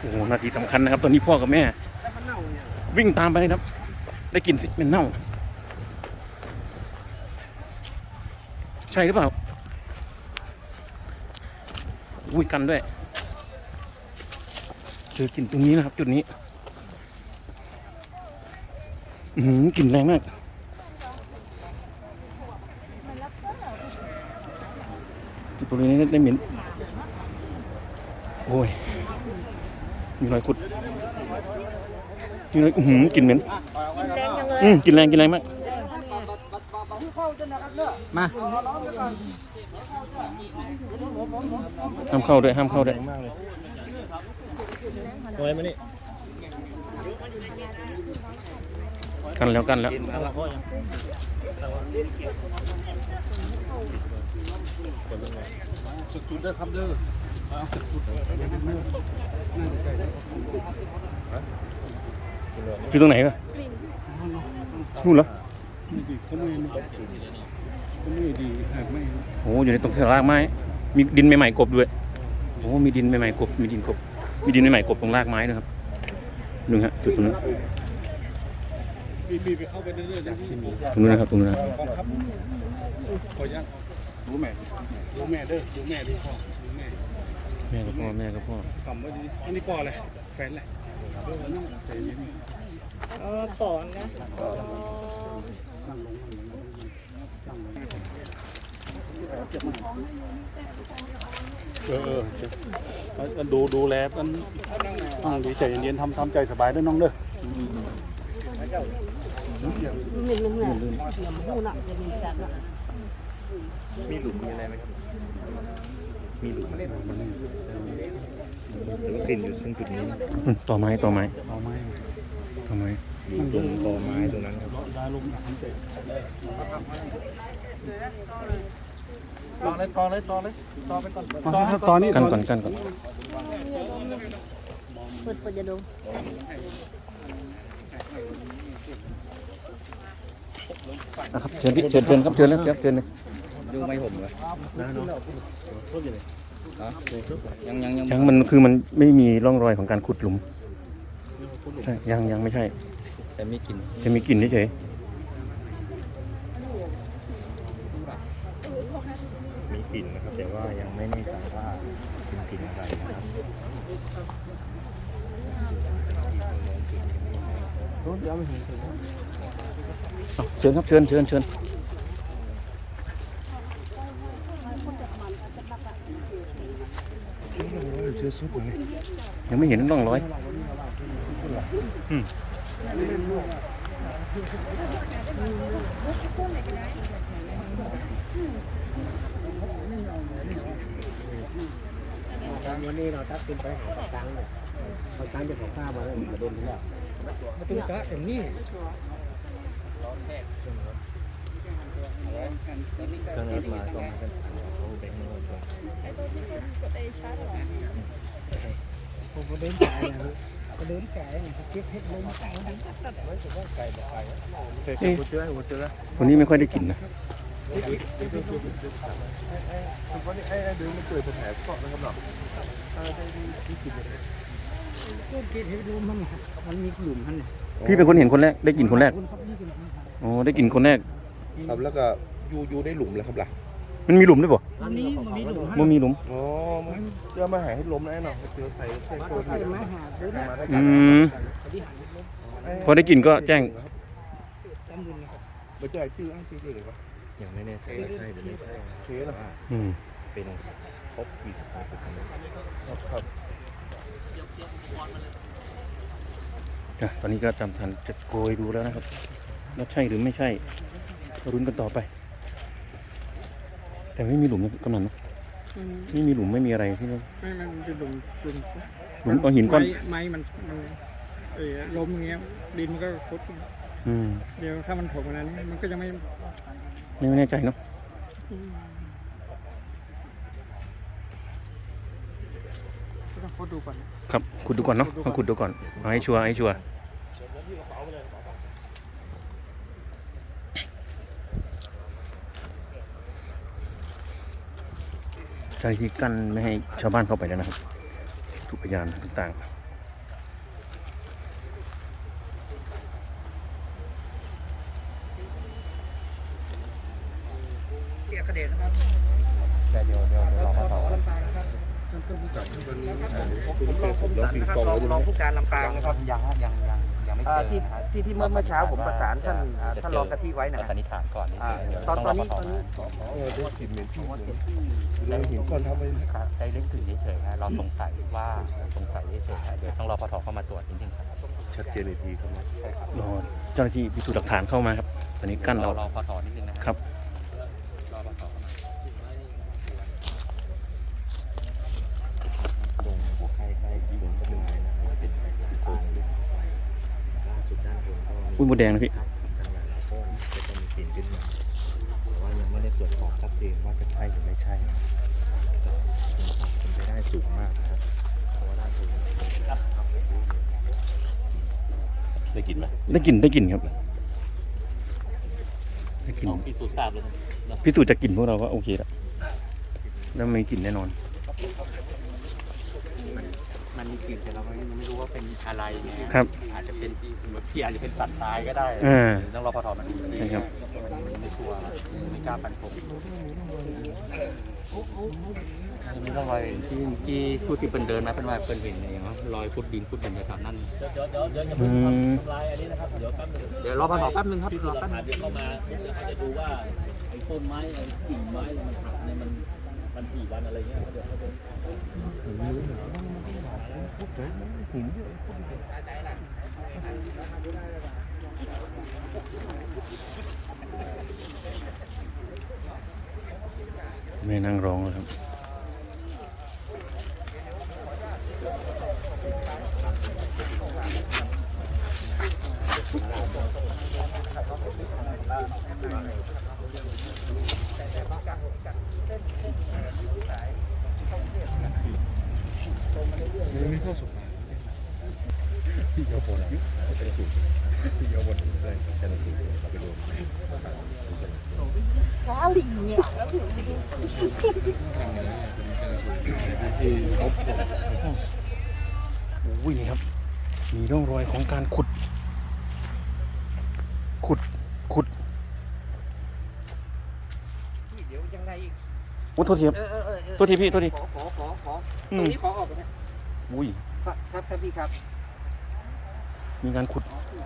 โอ้โหนาทีสำคัญนะครับ ตอนนี้พ่อกับแม่ วิ่งตามไปเลยครับ ได้กลิ่นสิเป็นเน่า ใช่หรือเปล่าอุ้ยกันด้วยเจอกลิ่นตรงนี้นะครับ จุดนี้อือหือกลิ่นแรงมากจุดตรงนี้ได้เหม็นโอ้ย มีรอยขุดมีรอยอื้อหือกลิ่นเหม็นกินแรงจังเลยอืมกลิ่นแรงกลิ่นแรงมาก มาห้ามเข้าด้วยห้ามเข้าด้วยมากเลยตัวอะไรมานี่กันแล้วกันแล้วสุดจุดเด้อครับเด้อ อยู่ตรงไหนล่ะนู่นเหรอโอ้อยู่ในตรงเทรากไม้ มีดินใหม่ๆกบด้วย โอ้ มีดินใหม่ๆกบ มีดินกบ มีดินใหม่ๆกบตรงรากไม้นะครับนึงฮะจุดตรงนั้นตรงนู้นนะครับตรงนู้นนะรู้แม่รู้แม่เด้อรู้แม่ดีพ่อรู้แม่ แม่กับพ่อแม่กับพ่อคำว่าดีอันนี้พ่ออะไรแฟนอะไรเออนั่งใจเย็นเออปอนนะนั่งลงนั่งลงนั่งลงเออเออเอาดูดูแลมันต้องดีใจเย็นๆทำทำใจสบายเด้อน้องเด้อมีหลุมมีอะไรไหมครับ มีหลุมไหมหรือว่ากลิ่นอยู่ตรงจุดนี้อืมต่อไม้ต่อไม้เอาไหมต่อไม้ตรงตอไม้ตรงนั้นครับได้ลงทำใจตอเลยตอเลยตอเลยตอไปก่อนตอนนี้กันก่อนกันก่อนเปิดเปิดจะดูนะครับเชิญพี่เชิญเชิญครับเชิญแล้วเชิญเชิญเลย ดูไม่ผมเลยยังยังยังยังมันคือมันไม่มีร่องรอยของการขุดหลุมใช่ยังยังไม่ใช่ แต่มีกลิ่นจะมีกลิ่นเฉยมีกลิ่นนะครับแต่ว่ายังไม่แน่ใจว่าเป็นกลิ่นอะไรนะครับๆเอาเชิญครับเชิญเชิญเชิญ ยังไม่เห็นร่องรอยวันนี้เราตัดสินไปหาปากกลางเลยเขาตังเป็นของข้ามาแล้วมาโดนแล้วมาตุ้งกะอย่างนี้ เครื่องรถมาก็มาเป็นเขาแบงค์มาก่อนผมก็เดินไก่นะก็เดินไก่เนี่ยเก็บเห็ดลงไก่ดังตัดไว้ถือว่าไก่แบบไก่เคยหัวเชื้อหัวเชื้อวันนี้ไม่ค่อยได้กลิ่นนะคุณพ่อนี่ไอ้เดินมาเกิดเป็นแผลเกาะนะครับหรอได้ที่กินเลยก็เก็บเห็ดดูมันมันมีกลุ่มท่านเนี่ยพี่เป็นคนเห็นคนแรกได้กลิ่นคนแรกคุณครับนี่กินอ๋อได้กลิ่นคนแรกครับแล้วก็ ยูยูได้หลุมแล้วครับล่ะมันมีหลุมด้วยป่ะอันนี้มันมีหลุมมันมีหลุม อ๋อมันเจอมาหาให้ล้มแน่นอนเจอใส่ใส่ตัวใส่ที่มาหาหรือมาได้อืกันม พอได้กลิ่นก็แจ้งตำบุญมาเจอชื่ออ้างชื่อเลยปะยังไม่แน่ใจว่าใช่หรือไม่ใช่เคสนะอืมเป็นครบกี่ครับครับอะตอนนี้ก็จำทันจะโกยดูแล้วนะครับว่าใช่หรือไม่ใช่รุ้นกันต่อไป แต่ไม่มีหลุมนะกำนันนะไม่มีหลุมไม่มีอะไรที่นั่นไม่ไม่มันจะหลุมหลุมหลุมเอาหินก้อน ไม้ไม้มันมันเออล้มอย่างเงี้ยดินมันก็คุดอืมเดี๋ยวถ้ามันโผล่มานี้มันก็ยังไม่ไม่แน่ใจเนาะก็ต้องคุดดูก่อน ครับขุดดูก่อนเนาะต้องขุดดูก่อนเอาให้ชัวร์ให้ชัวร์ เจ้าหน้าที่กั้นไม่ให้ชาวบ้านเข้าไปแล้วนะครับ ทุกพยานต่างๆแต่เดี๋ยวเดี๋ยวเดี๋ยวเราขอต่อท่านผู้การที่วันผมรอผู้การลำปางนะครับยังยังยัง ไม่เจอ่าอที่นะฮะที่ที่เมื่อเมื่อเช้าผมประสานท่านอ่าจะท่านเจรองกะทิไว้นะเราฮะ สันนิษฐานก่อนนิดอ่านึงเดี๋ยวตอนต้องตรออนปนี้ภตอนนี้เออได้กลิ่นเหม็นที่เราเห็นก่อนทำไปครับได้เล็กถึงเฉยๆฮะเราสงสัยว่าสงสัยเฉยๆฮะเดี๋ยวต้องรอปภเข้ามาตรวจนิดนึงครับชัดเจนในทีครับใช่ครับ รอเจ้าหน้าที่พิสูจน์หลักฐานเข้ามาครับ ตอนนี้กั้นรเราอรอปภนิดนึงนะฮะครับรอปภเข้ามา ตรงหัวไข้ใกล้ที่โดนต้นไม้นะครับเป็นโพรงลึกล่าสุดด้านบนก็มี อุ้ยมดแดงนะพี่ครับทางหลังเราก็จะต้องมีกลิ่นขึ้นมาแต่ว่ายังไม่ได้ตรวจสอบชัดเจนว่าจะใช่หรือไม่ใช่แต่เป็นไปได้สูงมากนะครับเพราะว่าด้านบนได้กินไหมได้กลิ่นได้กลิ่นครับได้กลิ่นพิสูจน์ทราบเลยพิสูจน์จากกลิ่นพวกเราว่าโอเคแล้วแล้วมีกลิ่นแน่นอน มันมีกลิ่นแต่เรายังไม่รู้ว่าเป็นอะไรไงครับอาจจะเป็นที่อาจจะเป็นสัตว์ตายก็ได้อ่าต้องรอปภมาดูดีใช่ครับมันไม่ชัวร์ไม่กล้าฟันธงนี่ต้องรอยที่ที่พูดที่เป็นเดินมาเป็นว่าเป็นเห็นเองรอยฟุดดินฟุดดินแถวๆนั้นอืมเดี๋ยวรอปภแป๊บนึงครับรอแป๊บนึงเดี๋ยวเข้ามาเดี๋ยวเขาจะดูว่าไอ้ต้นไม้ไอ้กิ่งไม้เนี่ยมันหักเนี่ยมันมันกี่วันอะไรเงี้ยเขาเดี๋ยวเขาจะ ไม่นั่งร้องแล้วครับ ไม่เข้าสุดที่เยาวบนที่เยาวบนได้จะนำเราไปรวมขาลิงเนี่ยที่เขาอุ้ยครับ มีร่องรอยของการขุด ขุด ขุด พี่เดี๋ยวยังไงอีก โอ้โทษทีครับ เออเออเออเออโทษทีพี่โทษที ขอขอขอขออืตรมงนี้ขอออกนะอุ้ย ครับครับครับพี่ครับมีการขุด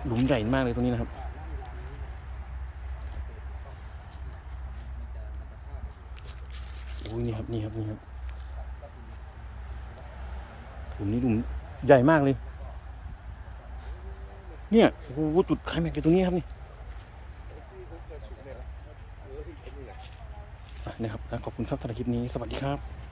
หลุมใหญ่มากเลยตรงนี้นะครับอุ้ยนี่ครับนี่ครับนี่ครับ หลุมนี้หลุมใหญ่มากเลย เนี่ย โอ้โหจุดไคลแม็กซ์อยู่ตรงนี้ครับนี่ นะครับขอบคุณครับสำหรับคลิปนี้สวัสดีครับ